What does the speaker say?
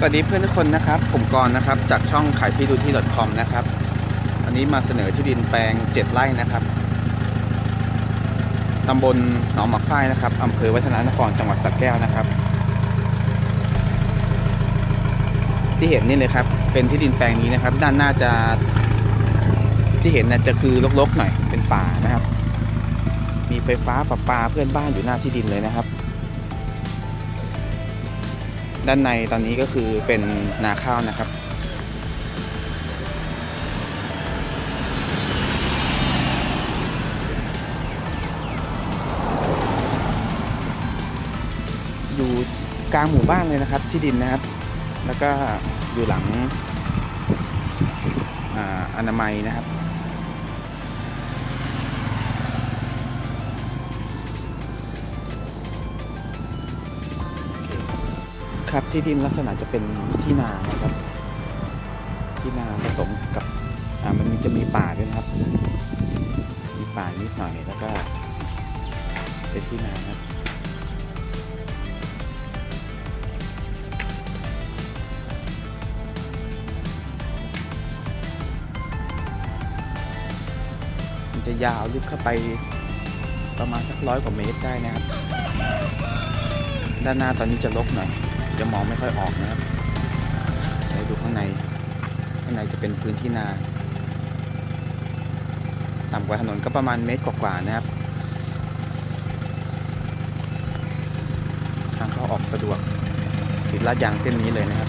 สวัสดีเพื่อนทุกคนนะครับ ผมกรณ์นะครับ จากช่องขายที่ดูที่ .com นะครับวันนี้มาเสนอที่ดินแปลง 7 ไร่นะครับตำบลหนองหมักฝ้ายนะครับอำเภอวัฒนานครจังหวัดสระแก้วนะครับ ที่เห็นนี่เลยครับ เป็นที่ดินแปลงนี้นะครับ ด้านหน้าจะที่เห็นนะจะคือรกๆหน่อยเป็นป่านะครับ มีไฟฟ้าประปาเพื่อนบ้านอยู่หน้าที่ดินเลยนะครับ ด้านในตอนนี้ก็คือเป็นนาข้าวนะครับ อยู่กลางหมู่บ้านเลยนะครับที่ดินนะครับ แล้วก็อยู่หลังอาอนามัยนะครับ ครับที่ดินลักษณะจะเป็นที่นานะครับ ที่นาผสมกับอ่ามันมีจะมีป่าด้วยครับ มีป่านิดหน่อยแล้วก็เป็นที่นาครับมันจะยาวลึกเข้าไปประมาณสักร้อยกว่าเมตรได้นะครับ ด้านหน้าตอนนี้จะลกหน่อย จะมองไม่ค่อยออกนะครับเดี๋ยวดูข้างใน ข้างในจะเป็นพื้นที่นา ต่ำกว่าถนนก็ประมาณเมตรกว่าๆนะครับ ทางเข้าออกสะดวกติดลาดยางเส้นนี้เลยนะครับ